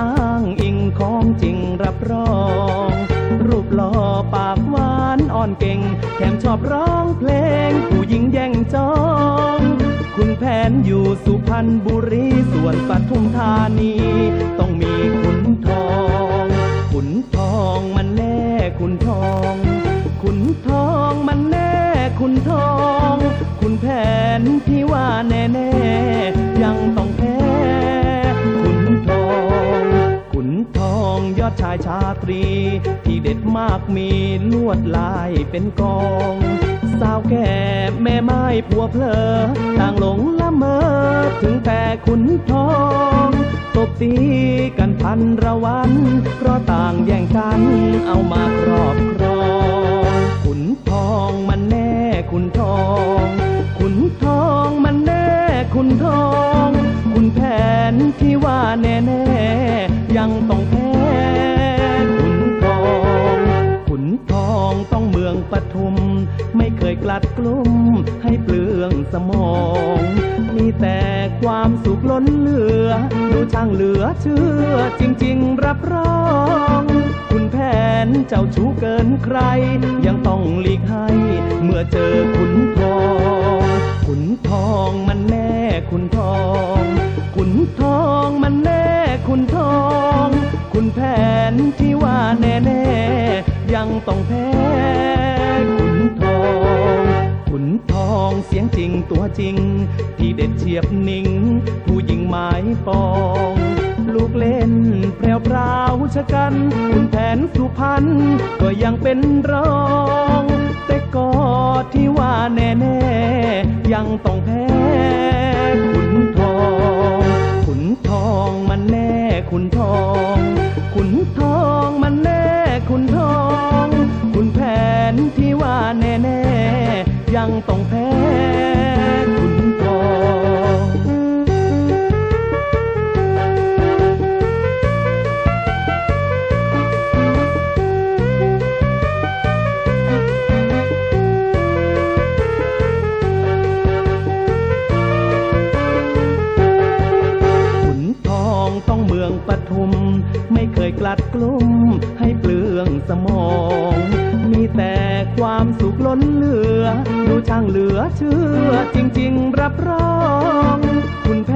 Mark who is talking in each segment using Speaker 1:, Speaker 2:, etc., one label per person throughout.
Speaker 1: อ้างอิงของจรับรอง รูปหล่อปากหวานอ่อนเก่ง แถมชอบร้องเพลง ผู้หญิงแย่งจอง คุณแผนอยู่สุพรรณบุรีส่วนปทุมธานี ต้องมีขุนทองขุนทองมันแน่ขุนทองขุนทองมันแน่คุณทอง คุณแผนที่ว่าแน่แน่ ตรี ที่เด็ดมากมีลวดลายเป็นกอง สาวแก่แม่ไม้ผัวเพลอ ต่างหลงละเมอถึงแต่ขุนทองตบตีกันพันระวัน เพราะต่างแย่งกันเอามาครอบครอง ขุนทองมันแน่ขุนทอง ขุนทองมันแน่ขุนทองคุณแผนที่ว่าแน่แน่ยังต้อง ลัดกลุ้มให้เปลืองสมอง มีแต่ความสุขล้นเหลือ ดูช่างเหลือเชื่อ จริงๆ รับรอง คุณแผนเจ้าชู้เกินใคร ยังต้องหลีกให้ เมื่อเจอขุนทอง ขุนทองมันแน่ขุนทอง ขุนทองมันแน่ขุนทอง คุณแผนที่ว่าแน่แน่ๆยังต้องแพ้ องเสียงจริงตัวจริง ที่เด็ดเฉียบนิ่ง ผู้หญิงหมายปอง ลูกเล่นแพรวพราวชะกันคุณแผนสุพรรณก็ยังเป็นรอง แต่ก็ที่ว่าแน่แน่ๆยังต้องแพ้ขุนทอง ขุนทองมันแน่ขุนทอง ยังต้องแพ้ขุนทองขุนทองต้องเมืองปทุม ไม่เคยกลัดกลุ้มให้เปลืองสมอง ล้นเหลือ ดูช่างเหลือเชื่อ จริงๆ รับรอง คุณแผ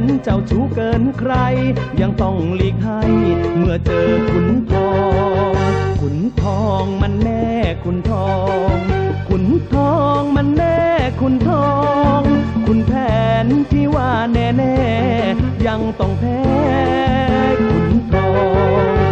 Speaker 1: นเจ้าชู้เกินใคร ยังต้องหลีกให้ เมื่อเจอขุนทองขุนทองมันแน่ขุนทองขุนทองมันแน่ขุนทอง คุณแผนที่ว่าแน่แน่ๆยังต้องแพ้